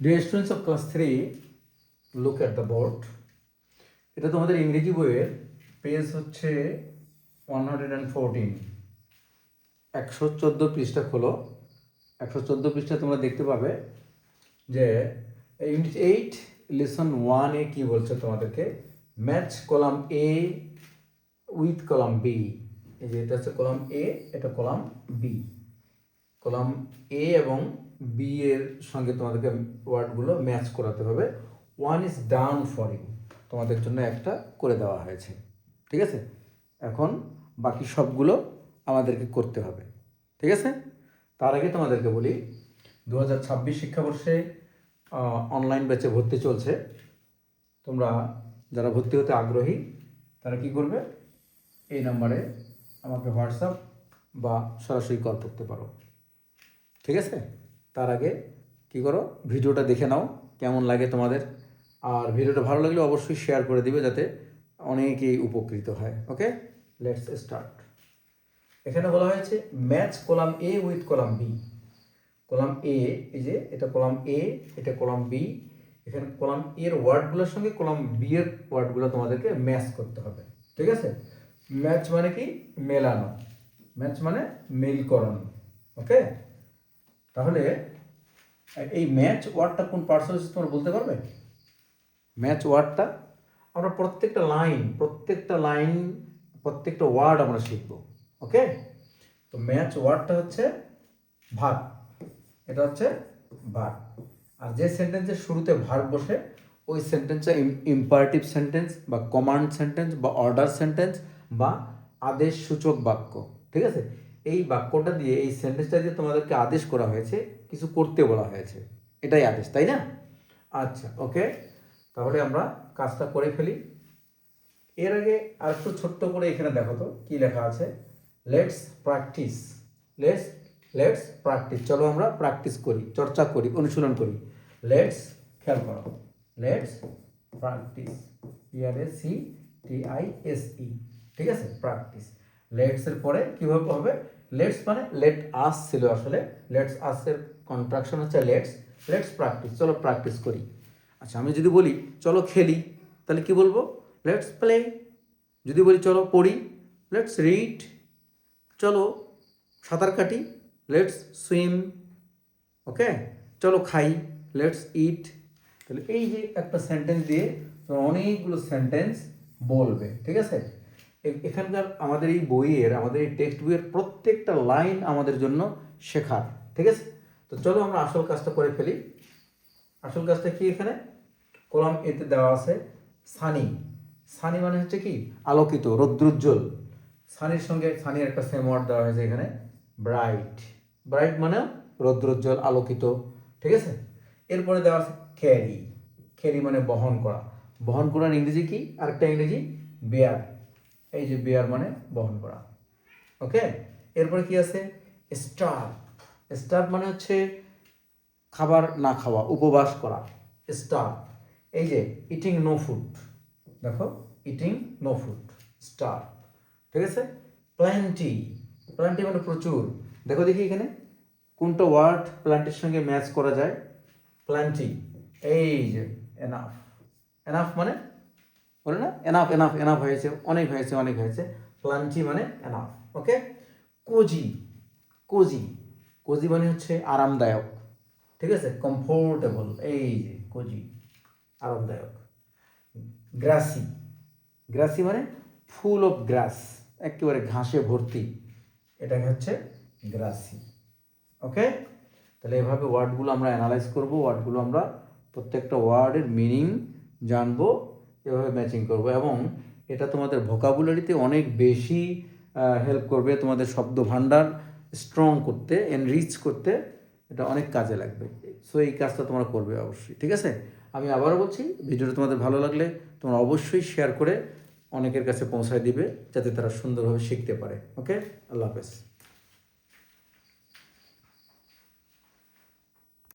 Dear students of class three look at the board এটা তোমাদের ইংরেজি বইয়ের পেজ হচ্ছে ওয়ান হান্ড্রেড অ্যান্ড ফোরটিন একশো চোদ্দ পৃষ্ঠা খোলো। একশো চোদ্দ পৃষ্ঠা তোমরা দেখতে পাবে যে ইউনিট এইট লেসন ওয়ানে কী বলছে তোমাদেরকে? Match column A with column B এই যে এটা হচ্ছে কলাম এ এটা কলাম বি কলাম এ এবং বি এর সঙ্গে তোমাদেরকে ওয়ার্ডগুলো ম্যাচ করাতে হবে। ওয়ান ইজ ডাউন ফর তোমাদের জন্য একটা করে দেওয়া হয়েছে। ঠিক আছে? এখন বাকি সবগুলো আমাদেরকে করতে হবে। ঠিক আছে? তার আগে তোমাদেরকে বলি দু হাজার ছাব্বিশ শিক্ষাবর্ষে অনলাইন ব্যাচে ভর্তি চলছে। তোমরা যারা ভর্তি হতে আগ্রহী, তারা কি করবে? এই নাম্বারে আমাকে হোয়াটসঅ্যাপ বা সরাসরি কল করতে পারো। ঠিক আছে? তার আগে কি করো? ভিডিওটা দেখে নাও, কেমন লাগে তোমাদের। আর ভিডিওটা ভালো লাগলে অবশ্যই শেয়ার করে দিবে যাতে অনেকেই উপকৃত হয় ওকে লেটস স্টার্ট এখানে বলা হয়েছে match column A with column B column A এই যে এটা কলাম এ এটা কলাম বি এখানে কলাম এর ওয়ার্ডগুলোর সঙ্গে কলাম বি এর ওয়ার্ডগুলো তোমাদেরকে ম্যাচ করতে হবে, ঠিক আছে? ম্যাচ মানে কি? মেলানো। ম্যাচ মানে মেলকরণ ওকে তাহলে এই ম্যাচ ওয়ার্ডটা কোন পার্সেন্টেজ তোমরা বলতে পারবে? ম্যাচ ওয়ার্ডটা আমরা প্রত্যেকটা লাইন প্রত্যেকটা লাইন প্রত্যেকটা ওয়ার্ড আমরা শিখব ওকে তো ম্যাচ ওয়ার্ডটা হচ্ছে ভাগ এটা হচ্ছে ভাগ। আর যে সেন্টেন্সের শুরুতে ভাগ বসে ওই সেন্টেন্সটা ইম্পারেটিভ সেন্টেন্স বা কমান্ড সেন্টেন্স বা অর্ডার সেন্টেন্স বা আদেশ সূচক বাক্য ঠিক আছে? এই বাক্যটা দিয়ে, এই সেন্টেন্সটা দিয়ে তোমাদেরকে আদেশ করা হয়েছে, কিছু করতে বলা হয়েছে। এটাই আদেশ, তাই না? আচ্ছা ওকে তাহলে আমরা কাজটা করে ফেলি। এর আগে আর একটু ছোট্ট করে এখানে দেখো তো, কি লেখা আছে? Let's practice let's let's practice চলো আমরা প্র্যাকটিস করি, চর্চা করি, অনুশীলন করি। লেটস খেয়াল করো। Let's practice PR S C T I S E ঠিক আছে? প্র্যাকটিস লেটস এর পরে কীভাবে হবে? লেটস মানে লেট আস ছিল আসলে। লেটস আস এর কন্ট্রাকশন হচ্ছে লেটস লেটস প্র্যাকটিস চলো প্র্যাকটিস করি। আচ্ছা আমি যদি বলি, চলো খেলি, তাহলে কি বলব? লেটস প্লে যদি বলি, চলো পড়ি লেটস রিড চলো সাঁতার কাটি লেটস সুইম ওকে চলো খাই লেটস ইট তাহলে এই যে একটা সেন্টেন্স দিয়ে অনেকগুলো সেন্টেন্স বলবে, ঠিক আছে? এখানকার আমাদের এই বইয়ের, আমাদের এই টেক্সট বইয়ের প্রত্যেকটা লাইন আমাদের জন্য শেখার, ঠিক আছে? তো চলো আমরা আসল কাজটা করে ফেলি। আসল কাজটা কি এখানে? কলাম এতে দেওয়া আছে, সানি। সানি মানে হচ্ছে কি? আলোকিত, রৌদ্রোজ্জ্বল। সানির সঙ্গে সানির একটা সেম ওয়ার্ড দেওয়া হয়েছে এখানে ব্রাইট ব্রাইট মানে রৌদ্রোজ্জ্বল, আলোকিত, ঠিক আছে? এরপরে দেওয়া আছে ক্যারি ক্যারি মানে বহন করা। বহন করার ইংরেজি কি? আরেকটা ইংরেজি বেয়ার এই যে বেয়ার মানে বহন করা। ওকে? এরপরে কি আছে? স্টার স্টার মানে হচ্ছে খাবার না খাওয়া, উপবাস করা। স্টার এই যে ইটিং নো ফুড দেখো ইটিং নো ফুড স্টার ঠিক আছে? প্ল্যান্টি প্ল্যান্টি মানে প্রচুর। দেখো দেখি এখানে, কোনটা ওয়ার্ড প্ল্যান্টের সঙ্গে ম্যাচ করা যায়? প্ল্যান্টি এই যে এনাফ এনাফ মানে বলে না? এনাফ এনাফ এনাফ হয়েছে, অনেক হয়েছে অনেক হয়েছে। প্লান্টি মানে enough okay cozy cozy cozy মানে হচ্ছে আরামদায়ক, ঠিক আছে? কমফোর্টেবল এই যে কোজি আরামদায়ক। গ্রাসি গ্রাসি মানে ফুল অফ গ্রাস একেবারে ঘাসে ভর্তি, এটাকে হচ্ছে গ্রাসি ওকে তাহলে এভাবে ওয়ার্ডগুলো আমরা অ্যানালাইজ করব ওয়ার্ডগুলো আমরা প্রত্যেকটা ওয়ার্ডের মিনিং জানব। এভাবে ম্যাচিং করব এবং এটা তোমাদের ভোকাবুলারিতে অনেক বেশি হেল্প করবে তোমাদের শব্দ ভাণ্ডার স্ট্রং করতে এনরিচ করতে, এটা অনেক কাজে লাগবে। সো এই কাজটা তোমরা করবে অবশ্যই, ঠিক আছে? আমি আবারও বলছি, ভিডিওটা তোমাদের ভালো লাগলে তোমরা অবশ্যই শেয়ার করে অনেকের কাছে পৌঁছায় দিবে, যাতে তারা সুন্দরভাবে শিখতে পারে ওকে আল্লাহ হাফেজ।